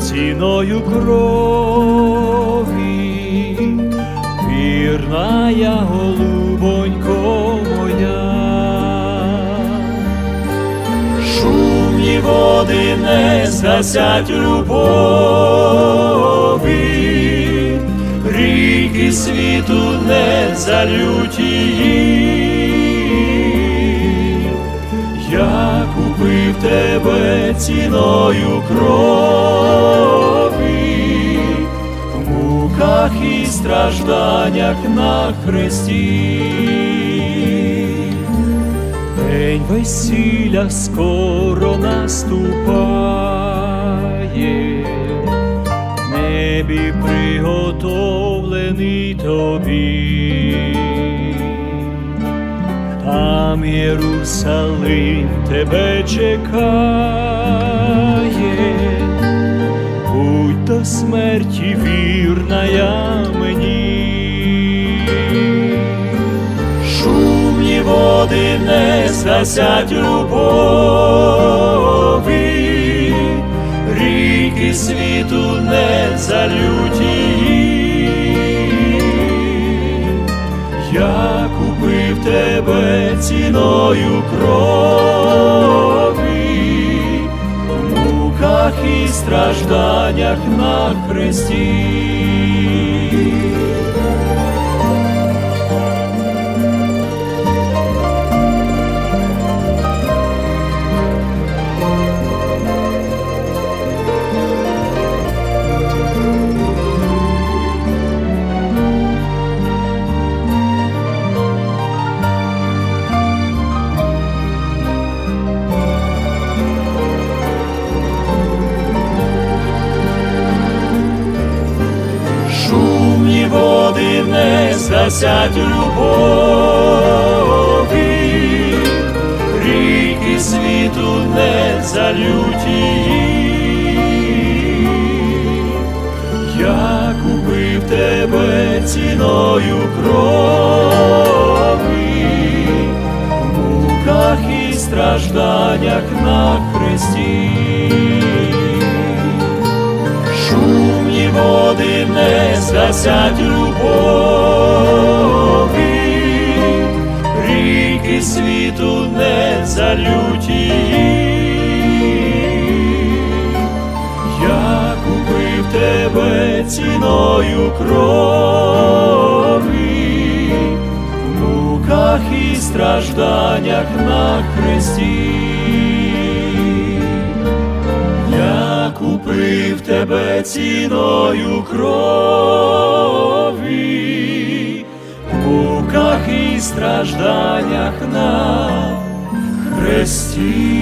ціною крові, вірна я голубонько моя. Шумні води не згасять любові, ріки світу не залють її. Я купив тебе ціною крові, стражданнях на хресті. День весілля скоро наступає, небі приготовлений тобі. Там Єрусалим тебе чекає, будь до смерті вірна я не любові, ріки світу не залють її. Я купив тебе ціною крові, в муках і стражданнях на хресті. Не згасять любові, ріки світу не залють її. Я купив тебе ціною крові, в муках і стражданнях на хресті. Шумні води не згасять любові, її. Я купив тебе ціною крові, в муках і стражданнях на хресті. Я купив тебе ціною крові, в муках і стражданнях на хресті.